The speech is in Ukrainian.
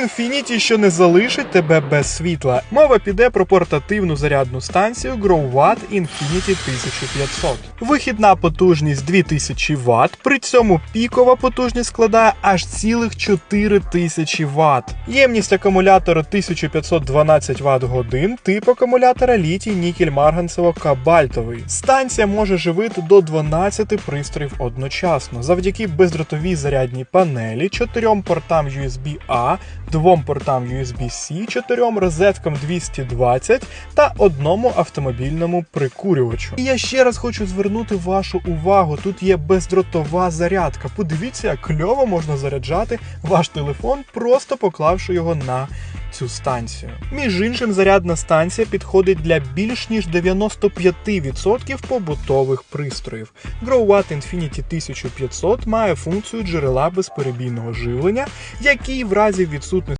Infinity, що не залишить тебе без світла. Мова піде про портативну зарядну станцію GrowWatt Infinity 1500. Вихідна потужність 2000 Вт, при цьому пікова потужність складає аж цілих 4000 Вт. Ємність акумулятора 1512 Вт годин, тип акумулятора літій нікель марганцево кабальтовий. Станція може живити до 12 пристроїв одночасно завдяки бездротовій зарядній панелі, 4 портам USB-A, двом портам USB-C, чотирьом розеткам 220 та одному автомобільному прикурювачу. І я ще раз хочу звернути вашу увагу: тут є бездротова зарядка. Подивіться, як кльово можна заряджати ваш телефон, просто поклавши його на цю станцію. Між іншим, зарядна станція підходить для більш ніж 95% побутових пристроїв. GrowWatt Infinity 1500 має функцію джерела безперебійного живлення, який в разі відсутності